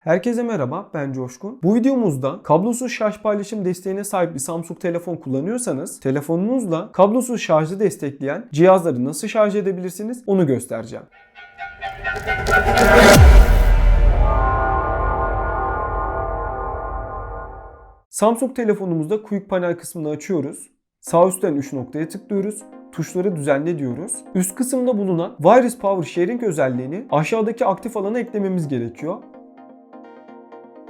Herkese merhaba, ben Coşkun. Bu videomuzda kablosuz şarj paylaşım desteğine sahip bir Samsung telefon kullanıyorsanız telefonunuzla kablosuz şarjı destekleyen cihazları nasıl şarj edebilirsiniz onu göstereceğim. Samsung telefonumuzda Quick Panel kısmını açıyoruz. Sağ üstten 3 noktaya tıklıyoruz. Tuşları düzenle diyoruz. Üst kısımda bulunan Virus Power Sharing özelliğini aşağıdaki aktif alana eklememiz gerekiyor.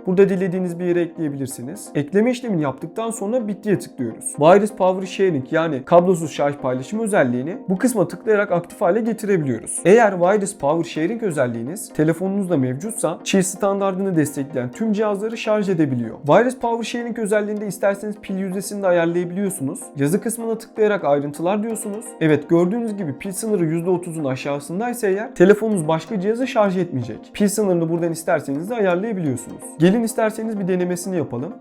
Burada dilediğiniz bir yere ekleyebilirsiniz. Ekleme işlemini yaptıktan sonra bittiye tıklıyoruz. Wireless Power Sharing yani kablosuz şarj paylaşım özelliğini bu kısma tıklayarak aktif hale getirebiliyoruz. Eğer Wireless Power Sharing özelliğiniz telefonunuzda mevcutsa Qi standartını destekleyen tüm cihazları şarj edebiliyor. Wireless Power Sharing özelliğinde isterseniz pil yüzdesini de ayarlayabiliyorsunuz. Yazı kısmına tıklayarak ayrıntılar diyorsunuz. Evet gördüğünüz gibi pil sınırı %30'un aşağısındaysa eğer telefonunuz başka cihazı şarj etmeyecek. Pil sınırını buradan isterseniz de ayarlayabiliyorsunuz. Gelin isterseniz bir denemesini yapalım.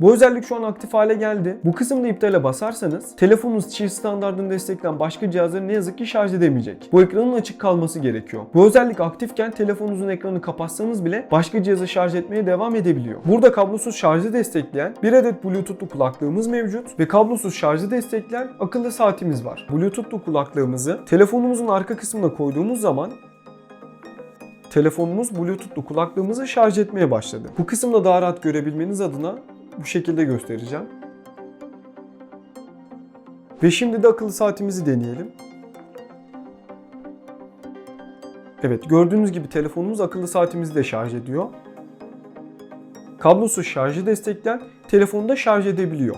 Bu özellik şu an aktif hale geldi. Bu kısımda iptale basarsanız telefonunuz çift standartını destekleyen başka cihazları ne yazık ki şarj edemeyecek. Bu ekranın açık kalması gerekiyor. Bu özellik aktifken telefonunuzun ekranını kapatsanız bile başka cihazı şarj etmeye devam edebiliyor. Burada kablosuz şarjı destekleyen bir adet Bluetooth'lu kulaklığımız mevcut ve kablosuz şarjı destekleyen akıllı saatimiz var. Bluetooth'lu kulaklığımızı telefonumuzun arka kısmına koyduğumuz zaman telefonumuz Bluetooth'lu kulaklığımızı şarj etmeye başladı. Bu kısımda daha rahat görebilmeniz adına bu şekilde göstereceğim. Ve şimdi de akıllı saatimizi deneyelim. Evet gördüğünüz gibi telefonumuz akıllı saatimizi de şarj ediyor. Kablosuz şarjı destekleyen telefonu da şarj edebiliyor.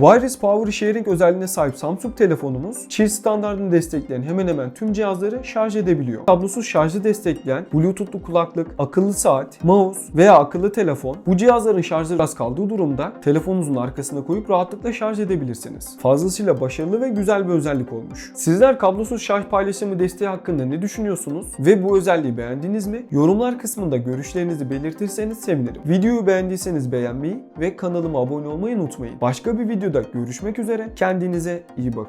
Wireless Power Sharing özelliğine sahip Samsung telefonumuz çift standartını destekleyen hemen hemen tüm cihazları şarj edebiliyor. Kablosuz şarjı destekleyen Bluetooth'lu kulaklık, akıllı saat, mouse veya akıllı telefon bu cihazların şarjı az kaldığı durumda telefonunuzun arkasına koyup rahatlıkla şarj edebilirsiniz. Fazlasıyla başarılı ve güzel bir özellik olmuş. Sizler kablosuz şarj paylaşımı desteği hakkında ne düşünüyorsunuz ve bu özelliği beğendiniz mi? Yorumlar kısmında görüşlerinizi belirtirseniz sevinirim. Videoyu beğendiyseniz beğenmeyi ve kanalıma abone olmayı unutmayın. Başka bir videoda görüşmek üzere. Kendinize iyi bakın.